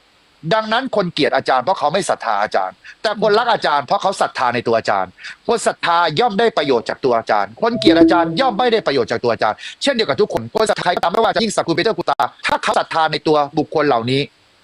[SPEAKER 1] ดังนั้นคนเกลียดอาจารย์เพราะเขาไม่ศรัทธาอาจารย์ แต่คนรักอาจารย์เพราะเขาศรัทธาในตัวอาจารย์ คนศรัทธาย่อมได้ประโยชน์จากตัวอาจารย์ คนเกลียดอาจารย์ย่อมไม่ได้ประโยชน์จากตัวอาจารย์ เช่นเดียวกับทุกคน คนศรัทธาตามไม่ว่าจะยิ่งสักคุณเปเตอร์กุตา ถ้าเขาศรัทธาในตัวบุคคลเหล่านี้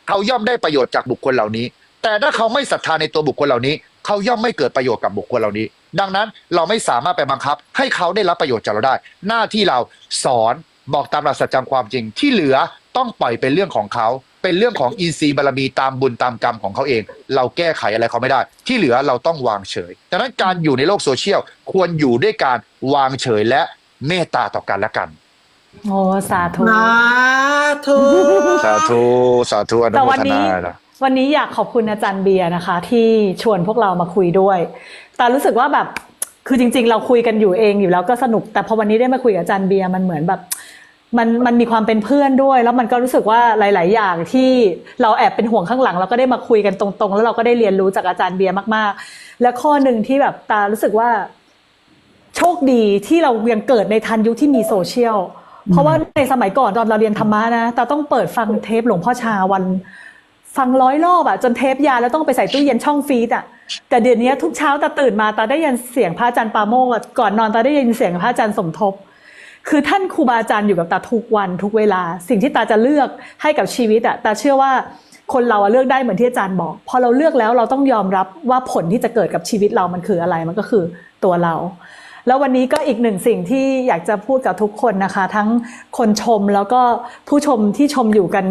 [SPEAKER 1] เขาย่อมได้ประโยชน์จากบุคคลเหล่านี้ แต่ถ้าเขาไม่ศรัทธาในตัวบุคคลเหล่านี้ เขาย่อมไม่เกิดประโยชน์กับบุคคลเหล่านี้ ดังนั้นเราไม่สามารถไปบังคับ ให้เขาได้รับประโยชน์จากเราได้ หน้าที่เราสอนบอกตามหลักสัจจำความจริงที่เหลือต้องปล่อยเป็นเรื่องของเขา เป็นเรื่องของอินทรีย์บารมีตามบุญตามกรรมของเขาเอง เราแก้ไขอะไรเขาไม่ได้ ที่เหลือเราต้องวางเฉยดังนั้นการอยู่ในโลกโซเชียลควรอยู่ด้วยการวางเฉยและเมตตาต่อกันและกัน
[SPEAKER 2] โอ้สาธุ
[SPEAKER 3] สาธุ
[SPEAKER 1] สาธุสาธุอนุ
[SPEAKER 2] แต่
[SPEAKER 1] โม
[SPEAKER 2] วัน
[SPEAKER 1] ท
[SPEAKER 2] นี้
[SPEAKER 1] นาละ
[SPEAKER 2] วันนี้อยากขอบคุณอาจารย์เบียร์นะคะ ที่ชวนพวกเรามาคุยด้วย แต่รู้สึกว่าแบบคือจริง ๆ เราคุยกันอยู่เองอยู่แล้วก็สนุก แต่พอวันนี้ได้มาคุยกับอาจารย์เบียร์มันเหมือนแบบ มันมันมีความเป็นเพื่อนด้วย แล้วมันก็รู้สึกว่าหลาย ๆ อย่างที่เราแอบเป็นห่วงข้างหลัง เราก็ได้มาคุยกันตรง ๆ แล้วเราก็ได้เรียนรู้จากอาจารย์เบียร์มาก ๆ และข้อหนึ่งที่แบบตารู้สึกว่า โชคดีที่เรายังเกิดในทันยุคที่มีโซเชียลเพราะว่าในสมัยก่อนตอนเราเรียนธรรมะนะตาต้องเปิดฟังเทปหลวงพ่อชาวันฟังร้อยรอบอะจนเทปยาแล้วต้องไปใส่ตู้เย็นช่องฟีดอะแต่เดี๋ยวนี้ทุกเช้าตาตื่นมาตาได้ยินเสียงพระอาจารย์ปาโมกก่อนนอนตาได้ยินเสียงพระอาจารย์สมทบ คือท่านครูบาอาจารย์อยู่กับตาทุกวันทุกเวลา สิ่งที่ตาจะเลือกให้กับชีวิตอะตาเชื่อว่าคนเราอะเลือกได้เหมือนที่อาจารย์บอก พอเราเลือกแล้วเราต้องยอมรับว่าผลที่จะเกิดกับชีวิตเรามันคืออะไรมันก็คือตัวเรา แล้ววันนี้ก็อีกหนึ่งสิ่งที่อยากจะพูดกับทุกคนนะคะ ทั้งคนชมแล้วก็ผู้ชมที่ชมอยู่กัน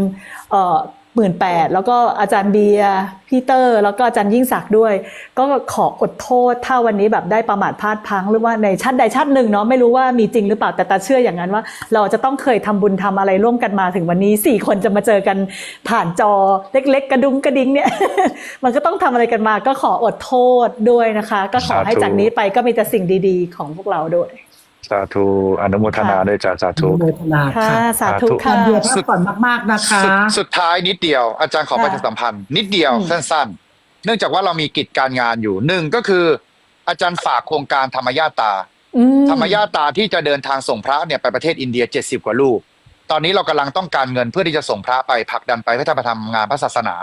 [SPEAKER 2] หมื่นแปดแล้วก็อาจารย์เบียร์พี่เตอร์ แล้วก็อาจารย์ยิ่งศักดิ์ด้วย ก็ขออดโทษถ้าวันนี้แบบได้ประมาทพลาดพังหรือว่าในชาติใดชาติหนึ่งเนาะไม่รู้ว่ามีจริงหรือเปล่าแต่ตาเชื่ออย่างนั้นว่า เราจะต้องเคยทำบุญทำอะไรร่วมกันมาถึงวันนี้สี่คนจะมาเจอกันผ่านจอเล็ก ๆ กระดุงกระดิ้งเนี่ย มันก็ต้องทำอะไรกันมา ก็ขออดโทษด้วยนะคะ ก็ขอให้จากนี้ไปก็มีแต่สิ่งดี ๆ ของพวกเราด้วย
[SPEAKER 1] สาธุอนุโมทนาด้วยจ้าสา
[SPEAKER 3] อ
[SPEAKER 1] ธุ
[SPEAKER 3] นุโมทนา
[SPEAKER 2] ค่ะ
[SPEAKER 3] ค่ะ
[SPEAKER 2] สาธุ
[SPEAKER 1] สาธุ
[SPEAKER 2] ค่ะ
[SPEAKER 3] เบียร์พักผ่อนมาก ๆ นะคะ
[SPEAKER 1] สุดสุดท้ายนิดเดียวอาจารย์ขอ
[SPEAKER 2] ค่ะ
[SPEAKER 1] ประชาสัมพันธ์ นิดเดียว
[SPEAKER 2] อืม
[SPEAKER 1] สั้นๆ เนื่องจากว่าเรามีกิจการงานอยู่หนึ่งก็คือ อาจารย์ฝากโครงการธรรมญาตา
[SPEAKER 2] อื
[SPEAKER 1] ธรรมญาตาที่จะเดินทางส่งพระเนี่ยไปประเทศอินเดีย 70 กว่าลูก ตอนนี้เรากำลังต้องการเงินเพื่อที่จะส่งพระไปผลักดันไปเพื่อทำงานพระศาสนา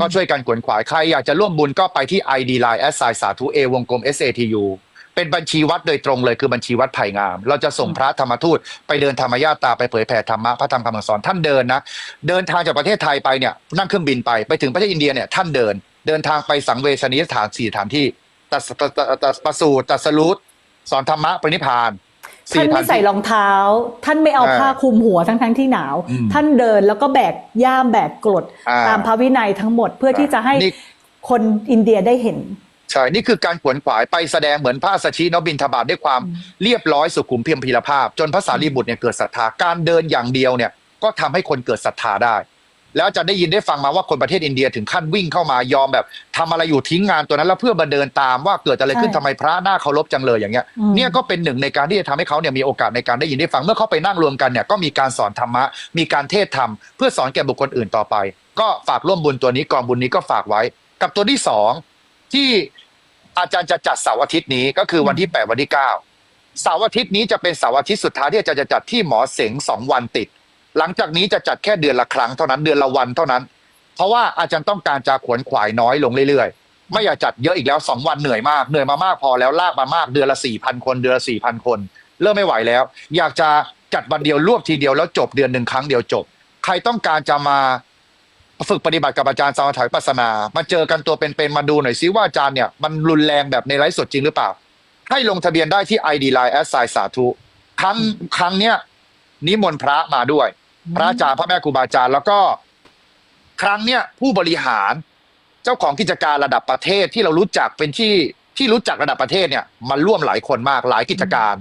[SPEAKER 1] ก็ช่วยกันขวนขวายใครอยากจะร่วมบุญก็ไปที่ ID Line แอสไซสาธุเอวงกลม SATU เป็นบัญชีวัดโดยตรงเลยคือบัญชีวัดไผ่งาม เราจะส่งพระธรรมทูตไปเดินธรรมญาตาไปเผยแผ่ธรรมะพระธรรมคำสอนท่านเดินนะ เดินทางจากประเทศไทยไปเนี่ยนั่งเครื่องบินไปไปถึงประเทศอินเดียเนี่ยท่านเดิน เดินทางไปสังเวชนียสถานสี่สถานที่ตัสตัสตัสตัสประสูติตรัสรุตสอนธรรมะปรินิพพาน
[SPEAKER 2] ท่านไม่
[SPEAKER 1] ที่
[SPEAKER 2] ใส่รองเท้า ท่านไม่เอา
[SPEAKER 1] อ่า
[SPEAKER 2] ผ้าคลุมหัวทั้งทั้งๆที่หนาว
[SPEAKER 1] อืม
[SPEAKER 2] ท่านเดินแล้วก็แบกย่ามแบกกรด
[SPEAKER 1] อ่า
[SPEAKER 2] ตามพระวินัยทั้งหมดเพื่อที่จะให้
[SPEAKER 1] นี่
[SPEAKER 2] คนอินเดียได้เห็น
[SPEAKER 1] ใช่ นี่คือการขวนขวายไปแสดงเหมือนพระสัชชีนบินทบาทด้วยความเรียบร้อยสุขุมเพียงพีรภาพ จนพระสารีบุตรเนี่ยเกิดศรัทธาการเดินอย่างเดียวเนี่ยก็ทำให้คนเกิดศรัทธาได้ แล้วอาจารย์ได้ยินได้ฟังมาว่าคนประเทศอินเดียถึงขั้นวิ่งเข้ามายอมแบบทำอะไรอยู่ทิ้งงานตัวนั้นแล้วเพื่อมาเดินตามว่าเกิดอะไรขึ้น
[SPEAKER 2] ใช่
[SPEAKER 1] ทำไมพระหน้าเคารพจังเลยอย่างเงี้ย
[SPEAKER 2] อืม
[SPEAKER 1] เนี่ยก็เป็นหนึ่งในการที่จะทำให้เขาเนี่ยมีโอกาสในการได้ยินได้ฟังเมื่อเขาไปนั่งรวมกันเนี่ยก็มีการสอนธรรมะมีการเทศธรรมเพื่อสอนแก่บุคคลอื่นต่อไป ก็ฝากร่วมบุญตัวนี้กองบุญนี้ก็ฝากไว้ กับตัวที่สองที่ อาจารย์จะจัดเสาร์อาทิตย์นี้ก็คือวันที่แปดวันที่เก้าเสาร์อาทิตย์นี้จะเป็นเสาร์อาทิตย์สุดท้ายที่อาจารย์จะจัดที่หมอเสงสองวันติด หลังจากนี้จะจัดแค่เดือนละครั้งเท่านั้นเดือนละวันเท่านั้น เพราะว่าอาจารย์ต้องการจะขวนขวายน้อยลงเรื่อยๆ ไม่อยากจัดเยอะอีกแล้วสองวันเหนื่อยมากเหนื่อยมามากพอแล้วลากมามากเดือนละสี่พันคนเดือนละสี่พันคน เริ่มไม่ไหวแล้ว อยากจะจัดวันเดียวรวบทีเดียวแล้วจบเดือนหนึ่งครั้งเดียวจบ ใครต้องการจะมา ฝึกปฏิบัติกับอาจารย์สมถะวิปัสสนา มาเจอกันตัวเป็นๆมาดูหน่อยซิว่าอาจารย์เนี่ยมันรุนแรงแบบในไลฟ์สดจริงหรือเปล่า ให้ลงทะเบียนได้ที่ ID Line แอสไซสาธุครั้งครั้งเนี้ยนิมนต์พระมาด้วย พระอาจารย์พระแม่ครูบาอาจารย์แล้วก็ ครั้งเนี้ยผู้บริหารเจ้าของกิจการระดับประเทศที่เรารู้จักเป็นที่ที่รู้จักระดับประเทศเนี่ยมาร่วมหลายคนมากหลายกิจการ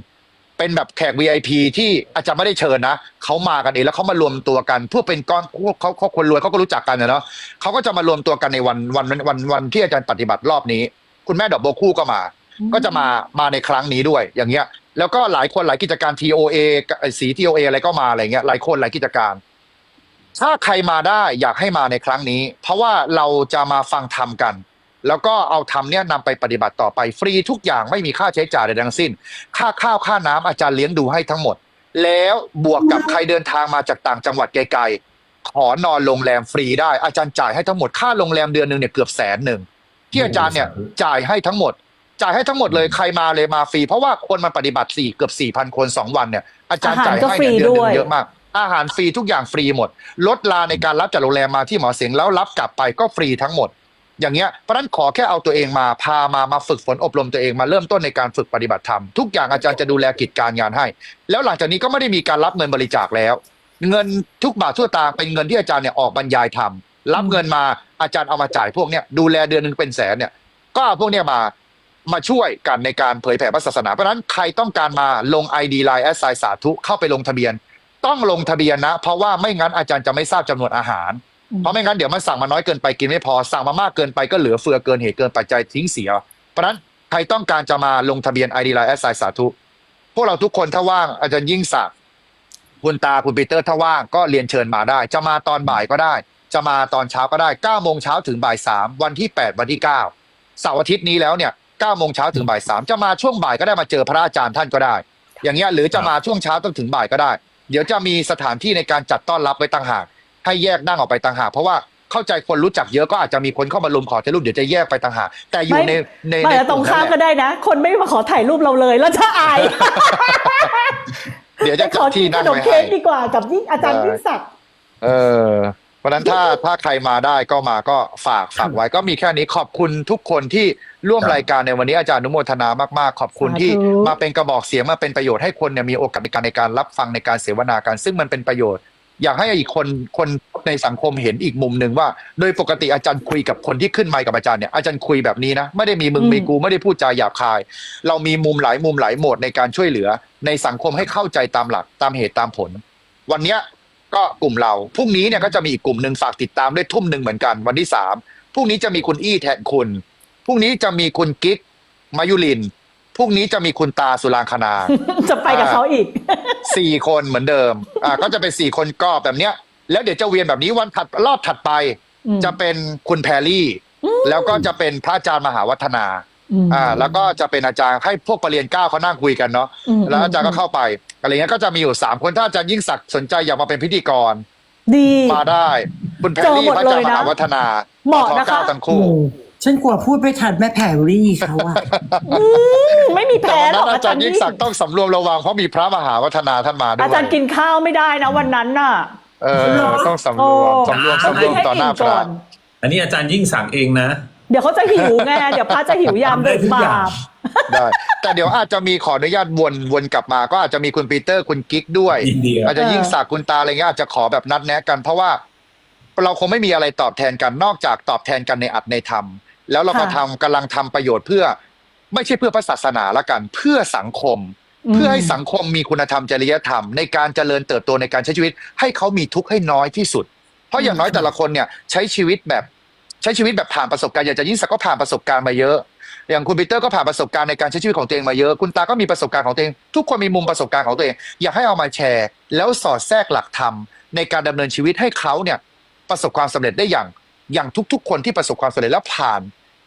[SPEAKER 1] เป็นแบบแขก VIP ที่อาจารย์ไม่ได้เชิญนะเขามากันเองแล้วเขามารวมตัวกันเพื่อเป็นก้อนพวกเขาเขาคนรวยเขาก็รู้จักกันนะเนาะเขาก็จะมารวมตัวกันในวันวันวันวันวันที่อาจารย์ปฏิบัติรอบนี้ คุณแม่ดอกโบวคู่ก็มา ก็จะมามาในครั้งนี้ด้วยอย่างเงี้ย แล้วก็หลายคนหลายกิจการ TOA กับไอ้สี TOA อะไรก็มาอะไรเงี้ยหลายคนหลายกิจการ ถ้าใครมาได้อยากให้มาในครั้งนี้ เพราะว่าเราจะมาฟังธรรมกัน แล้วก็เอาธรรมเนี่ยนำไปปฏิบัติต่อไปฟรีทุกอย่างไม่มีค่าใช้จ่ายใดทั้งสิ้น ค่าข้าวค่าน้ำอาจารย์เลี้ยงดูให้ทั้งหมด แล้วบวกกับใครเดินทางมาจากต่างจังหวัดไกลๆ ขอนอนโรงแรมฟรีได้อาจารย์จ่ายให้ทั้งหมดค่าโรงแรมเดือนหนึ่งเนี่ยเกือบแสนหนึ่งที่อาจารย์เนี่ยจ่ายให้ทั้งหมด จ่ายให้ทั้งหมดเลยใครมาเลยมาฟรี เพราะว่าคนมาปฏิบัติสี่เกือบสี่พันคนสองวันเนี่ยอาจารย์จ่ายให้เนี่ยเดือนหนึ่งเยอะมากอาหารฟรีทุกอย่างฟรีหมด ลดลาในการรับจากโรงแรมมาที่หมอเสียงแล้วรับกลับไปก็ฟรีทั้งหมด อย่างเงี้ยเพราะนั้นขอแค่เอาตัวเองมาพามามาฝึกฝนอบรมตัวเองมาเริ่มต้นในการฝึกปฏิบัติธรรมทุกอย่างอาจารย์จะดูแลกิจการงานให้ แล้วหลังจากนี้ก็ไม่ได้มีการรับเงินบริจาคแล้ว เงินทุกบาททั่วตางเป็นเงินที่อาจารย์เนี่ยออกบรรยายธรรมรับเงินมาอาจารย์เอามาจ่ายพวกเนี้ยดูแลเดือนหนึ่งเป็นแสนเนี่ยก็เอาพวกเนี้ยมามาช่วยกันในการเผยแผ่พระศาสนา เพราะนั้นใครต้องการมาลง ID Line แอสไซสาธุเข้าไปลงทะเบียน ต้องลงทะเบียนนะ เพราะว่าไม่งั้นอาจารย์จะไม่ทราบจำนวนอาหาร เพราะไม่งั้นเดี๋ยวมันสั่งมาน้อยเกินไปกินไม่พอสั่งมามากเกินไปก็เหลือเฟือเกินเหตุเกินปัจจัยทิ้งเสีย เพราะฉะนั้นใครต้องการจะมาลงทะเบียน ID Line แอสไซสาธุ พวกเราทุกคนถ้าว่างอาจารย์ยิ่งศักดิ์คุณตาคุณปีเตอร์ถ้าว่างก็เรียนเชิญมาได้ จะมาตอนบ่ายก็ได้ จะมาตอนเช้าก็ได้9โมงเช้าถึงบ่ายสามวันที่ 8 วันที่ 9เสาร์อาทิตย์นี้แล้วเนี่ย9โมงเช้าถึงบ่ายสามจะมาช่วงบ่ายก็ได้มาเจอพระอาจารย์ท่านก็ได้ อย่างเงี้ยหรือจะมาช่วงเช้าต้องถึงบ่ายก็ได้ เดี๋ยวจะมีสถานที่ในการจัดต้อนรับไว้ต่างหาก ให้แยกนั่งออกไปต่างหากเพราะว่าเข้าใจคนรู้จักเยอะก็อาจจะมีคนเข้ามาลุมขอถ่ายรูปเดี๋ยวจะแยกไปต่างหากแต่อยู่ในใน
[SPEAKER 2] ไม่
[SPEAKER 1] ใน
[SPEAKER 2] แล้วตรง
[SPEAKER 1] กลุ่
[SPEAKER 2] ข้าม
[SPEAKER 1] นั้น
[SPEAKER 2] ก็
[SPEAKER 1] แหละ
[SPEAKER 2] ได้นะ คนไม่มาขอถ่ายรูปเราเลยแล้วจะอาย
[SPEAKER 1] เดี๋ยวจะ
[SPEAKER 2] ไปข
[SPEAKER 1] จั
[SPEAKER 2] อ
[SPEAKER 1] ดที่
[SPEAKER 2] กินข
[SPEAKER 1] นั่ง
[SPEAKER 2] นม
[SPEAKER 1] ไว้
[SPEAKER 2] เค้
[SPEAKER 1] ให้
[SPEAKER 2] กดีกว่ากับยิ่งอาจารย์
[SPEAKER 1] ได้
[SPEAKER 2] ยิ่งศักดิ์
[SPEAKER 1] เออเพราะฉะนั้นถ้าถ้าใครมาได้ก็มาก็ฝากฝากไว้ก็มีแค่นี้ขอบคุณทุกคนที่ร่วม
[SPEAKER 4] ครับ
[SPEAKER 1] รายการในวันนี้อาจารย์อนุโมทนามากๆ ขอบคุณที่มาเป็นกระบอกเสียงมาเป็นประโยชน์ให้คนเนี่ยมีโอกาสในการในการรับฟังในการเสวนากันซึ่งมันเป็นประโยชน์ อยากให้อีกคนคนในสังคมเห็นอีกมุมหนึ่งว่า โดยปกติอาจารย์คุยกับคนที่ขึ้นไมค์กับอาจารย์เนี่ยอาจารย์คุยแบบนี้นะไม่ได้มีมึงมีกูไม่ได้พูดจาหยาบคาย เรามีมุมหลายมุมหลายโหมดในการช่วยเหลือ ในสังคมให้เข้าใจตามหลักตามเหตุตามผล วันเนี้ยก็กลุ่มเราพรุ่งนี้เนี่ยก็จะมีอีกกลุ่มหนึ่งฝากติดตามด้วยทุ่มหนึ่งเหมือนกันวันที่สามพรุ่งนี้จะมีคุณอี้แทนคุณพรุ่งนี้จะมีคุณกิ๊กมายุลินพ รุ่งนี้จะมีคุณตาสุรางคณา
[SPEAKER 2] จะไปกับเขาอีก
[SPEAKER 1] สี่คนเหมือนเดิม อ่า ก็จะเป็นสี่คนก็แบบเนี้ย แล้วเดี๋ยวจะเวียนแบบนี้วันถัดรอบถัดไป
[SPEAKER 2] อืม
[SPEAKER 1] จะเป็นคุณแพรรี่ แล้วก็จะเป็นพระอาจารย์มหาวัฒนา
[SPEAKER 2] ม
[SPEAKER 1] อ่า แล้วก็จะเป็นอาจารย์ให้พวกปรริญญาเก้าเขานั่งคุยกันเนาะ
[SPEAKER 2] อืม
[SPEAKER 1] แล้วอาจารย์ก็เข้าไปอะไรเงี้ย ก็จะมีอยู่สามคน ถ้าอาจารย์ยิ่งศักดิ์สนใจอยากมาเป็นพิธีกร
[SPEAKER 2] ดี
[SPEAKER 1] มาได้ คุณแพร
[SPEAKER 2] เจอ
[SPEAKER 1] รี่
[SPEAKER 2] หมด
[SPEAKER 1] พระอาจารย์
[SPEAKER 2] เลย
[SPEAKER 1] ม
[SPEAKER 2] นะ
[SPEAKER 1] หาวัฒนา
[SPEAKER 2] เหมาะนะคะ
[SPEAKER 1] เก้าทั้ง
[SPEAKER 3] โอ้
[SPEAKER 1] คู่
[SPEAKER 3] ฉันกลัวพูดไม่ทันแม่แพรรี่เขาอะ
[SPEAKER 2] ไม่มี
[SPEAKER 1] แต่
[SPEAKER 2] แพ้
[SPEAKER 1] วัน
[SPEAKER 2] หร
[SPEAKER 1] นั้
[SPEAKER 2] อก
[SPEAKER 1] น
[SPEAKER 2] อา
[SPEAKER 1] อา
[SPEAKER 2] จา
[SPEAKER 1] จารร
[SPEAKER 2] ย์
[SPEAKER 1] ย์
[SPEAKER 2] ยิ่
[SPEAKER 1] ยิ่
[SPEAKER 2] ง
[SPEAKER 1] งศักดิ์ต้องสำรวมระวังเพราะมีพระมหาวัฒนาท่านมาด้วย
[SPEAKER 2] อาจารย์กินข้าวไม่ได้นะวันนั้นน่ะ
[SPEAKER 1] เออ
[SPEAKER 3] เหรอ
[SPEAKER 1] ต้องสำรวมสำรวมสำรวมต่อหน้าพระ
[SPEAKER 4] อันนี้อาจารย์ยิ่งสั่งเองนะ
[SPEAKER 2] เดี๋ยวเขาจะหิวไงเดี๋ยวพระจะหิวยาม
[SPEAKER 4] ทำได้
[SPEAKER 2] เบิก
[SPEAKER 4] ทุกอย่า
[SPEAKER 2] บาง ป
[SPEAKER 1] ได้แต่เดี๋ยวอาจจะมีขออนุญาตวนวนกลับมา ก็อาจจะมีคุณปีเตอร์คุณกิ๊กด้วย
[SPEAKER 4] ยินดีครับ
[SPEAKER 1] อาจจะยิ่งศักดิ์คุณตาอะไรเงี้ยอาจจะขอแบบนัดแนะกัน เพราะว่าเราคงไม่มีอะไรตอบแทนกันนอกจากตอบแทนกันในอัดในธรรม แล้วเราก็
[SPEAKER 2] ค่ะ
[SPEAKER 1] ทำกำลังทำประโยชน์เพื่อไม่ใช่เพื่อพระศาสนาละกัน เพื่อสังคม
[SPEAKER 2] อืม
[SPEAKER 1] เพื่อให้สังคมมีคุณธรรมจริยธรรม ในการเจริญเติบโตในการใช้ชีวิต ให้เขามีทุกข์ให้น้อยที่สุด เพราะอย่างน้อยแต่ละคนเนี่ยใช้ชีวิตแบบใช้ชีวิตแบบผ่านประสบการณ์อย่างจะยิ่งสักดิ์ก็ผ่านประสบการณ์มาเยอะ อย่างคุณปีเตอร์ก็ผ่านประสบการณ์ในการใช้ชีวิตของตัวเองมาเยอะ คุณตาก็มีประสบการณ์ของตัวเอง ทุกคนมีมุมประสบการณ์ของตัวเอง อยากให้เอามาแชร์ แล้วสอดแทรกหลักธรรมในการดำเนินชีวิตให้เขาเนี่ยประสบความสำเร็จได้อย่างอย่างทุก ๆ คนที่ประสบความสำเร็จแล้วผ่าน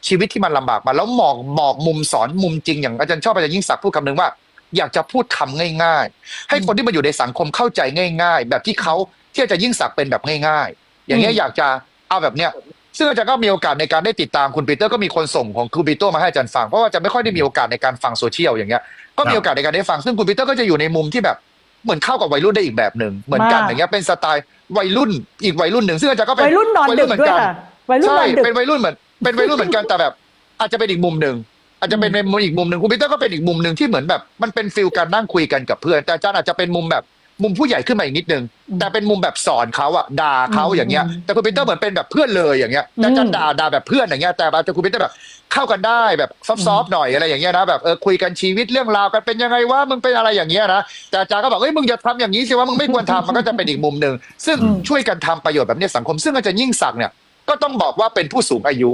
[SPEAKER 1] ชีวิตที่มันลำบากมา แล้วมองมองมุมสอนมุมจริงอย่างอาจารย์ชอบอาจารย์ยิ่งศักดิ์พูดคำหนึ่งว่า อยากจะพูดคำง่าย ๆ ให้คนที่มาอยู่ในสังคมเข้าใจง่าย ๆ แบบที่เขาที่อาจารย์ยิ่งศักดิ์เป็นแบบง่าย ๆ อย่างเงี้ย
[SPEAKER 2] อืม
[SPEAKER 1] อยากจะเอาแบบเนี้ยซึ่งอาจารย์ก็มีโอกาสในการได้ติดตามคุณปีเตอร์ก็มีคนส่งของคุณปีเตอร์มาให้อาจารย์ฟังเพราะว่าอาจารย์ไม่ค่อยได้มีโอกาสในการฟังโซเชียลอย่างเงี้ยก็มีโอกาสในการได้ฟังซึ่งคุณปีเตอร์ก็จะอยู่ในมุมที่แบบเหมือนเข้ากับวัยรุ่นได้อีกแบบหนึ่งเหมือนกัน
[SPEAKER 2] มาก
[SPEAKER 1] อย่างเงี้ยเป็นสไตล์วัยรุ่นอีกวัยรุ่นหนึ่งซึ่งอาจารย์ก็เป็น
[SPEAKER 2] วัยรุ่นนอนดึก
[SPEAKER 1] เหมื
[SPEAKER 2] ด้วย
[SPEAKER 1] กั
[SPEAKER 2] ค่ะวัยรุ่นน
[SPEAKER 1] ใช่
[SPEAKER 2] อนดึก
[SPEAKER 1] เป็นวัยรุ่นเหมือน เป็นวัยรุ่นเหมือนกันแต่แบบ อาจจะเป็นอีกมุมหนึ่งอาจจะเป็นในมุมอีกมุมหนึ่งคุณปีเตอร์ก็เป็นอีกมุมหนึ่งที่เหมือนแบบ มันเป็นฟิลการนั่งคุยกันกับเพื่อน แต่อาจารย์อาจจะเป็นมุมแบบมุมผู้ใหญ่ขึ้นมาอีกนิดนึง
[SPEAKER 2] อืม
[SPEAKER 1] แต่เป็นมุมแบบสอนเขาอะด่าเขา
[SPEAKER 2] อืม
[SPEAKER 1] อย่างเงี้ย แต่คุณปีเตอร์เหมือนเป็นแบบเพื่อนเลยอย่างเงี้ยแต่อาจารย์
[SPEAKER 2] อืม
[SPEAKER 1] ด่าด่าแบบเพื่อนอย่างเงี้ยแต่อาจจะคุณปีเตอร์แบบเข้ากันได้แบบซอฟต์ๆหน่อยอะไรอย่างเงี้ยนะแบบเออคุยกันชีวิตเรื่องราวกันเป็นยังไงว่ามึงเป็นอะไรอย่างเงี้ยนะแต่อาจารย์ก็บอกเอ้ยมึงอย่าทำอย่างนี้สิว่ามึงไม่ควรทำมันก็จะเป็นอีกมุมหนึ่งซึ่ง
[SPEAKER 2] อืม
[SPEAKER 1] ช่วยกันทำประโยชน์แบบเนี้ยสังคม ซึ่งอาจารย์ยิ่งศักดิ์เนี่ยก็ต้องบอกว่าเป็นผู้สูงอายุ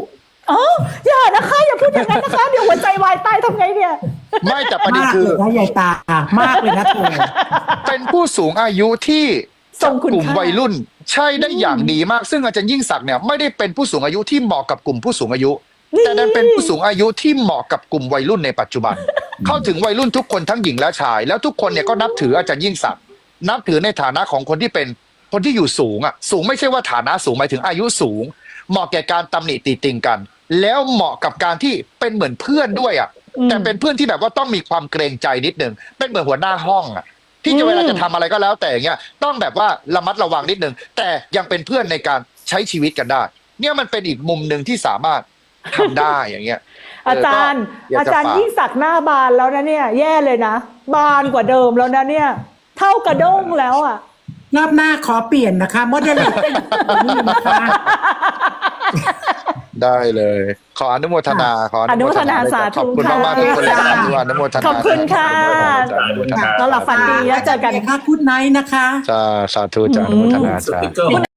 [SPEAKER 2] อ๋ออย่านะคะ อย่าพูดอย่างนั้นนะคะ เดี๋ยวหัวใจวายตายทำไงเนี่ย
[SPEAKER 1] ไม่แต่ประเด็น
[SPEAKER 3] มาก
[SPEAKER 1] คื
[SPEAKER 3] เล
[SPEAKER 1] อย
[SPEAKER 3] นะยายตามากเลยนะเธอ
[SPEAKER 1] เป็นผู้สูงอายุที่
[SPEAKER 2] ทรงคุณ
[SPEAKER 1] กลุ่ม
[SPEAKER 2] ค่า
[SPEAKER 1] วัยรุ่น ใช่ได้อย่างดีมาก ซึ่งอาจารย์ยิ่งศักดิ์เนี่ยไม่ได้เป็นผู้สูงอายุที่เหมาะกับกลุ่มผู้สูงอายุ แต่ดันเป็นผู้สูงอายุที่เหมาะกับกลุ่มวัยรุ่นในปัจจุบัน เข้าถึงวัยรุ่นทุกคนทั้งหญิงและชาย แล้วทุกคนเนี่ยก็นับถืออาจารย์ยิ่งศักดิ์นับถือในฐานะของคนที่เป็นคนที่อยู่สูงอะสูงไม่ใช่ว่าฐานะสูงหมายถึงอายุสูง เหมาะแก่การตำหนิติติงกัน แล้วเหมาะกับการที่เป็นเหมือนเพื่อนด้วยอะ
[SPEAKER 2] อืม
[SPEAKER 1] แต่เป็นเพื่อนที่แบบว่าต้องมีความเกรงใจนิดนึงเป็นเหมือนหัวหน้าห้องอะที่จะ
[SPEAKER 2] อืม
[SPEAKER 1] เวลาจะทำอะไรก็แล้วแต่อย่างเงี้ยต้องแบบว่าระมัดระวังนิดนึงแต่ยังเป็นเพื่อนในการใช้ชีวิตกันได้ เนี่ยมันเป็นอีกมุมหนึ่งที่สามารถทำได้อย่างเงี้ย
[SPEAKER 2] อาจารย์
[SPEAKER 1] เออก็อยากจะ
[SPEAKER 2] อาจารย์
[SPEAKER 1] ฝาก
[SPEAKER 2] ยิ่งสักดิ์หน้าบานแล้วนะเนี่ย แย่เลยนะ บานกว่าเดิมแล้วนะเนี่ย เท่ากระด้งแล้วอะ
[SPEAKER 3] รอบหน้าขอเปลี่ยนนะคะโมเดลนี่นะคะ
[SPEAKER 1] ได้เลย ขออนุโมทนาขออนุโมทนา
[SPEAKER 2] อนุโมทนาสาธุ
[SPEAKER 1] ขอบคุณมากๆทุกคนเลย
[SPEAKER 3] ค่ะ
[SPEAKER 1] ครับอนุโมทนา
[SPEAKER 2] ขอบคุณค่ะ
[SPEAKER 1] อนุโมทนา
[SPEAKER 2] นอนหลับฝันดีแล้วเจอกัน
[SPEAKER 3] ค่ะคุณไนท์นะคะ
[SPEAKER 1] จ้าสาธุจ้าอนุโมทนา
[SPEAKER 4] ส
[SPEAKER 1] จ้า
[SPEAKER 4] ติกเกอร์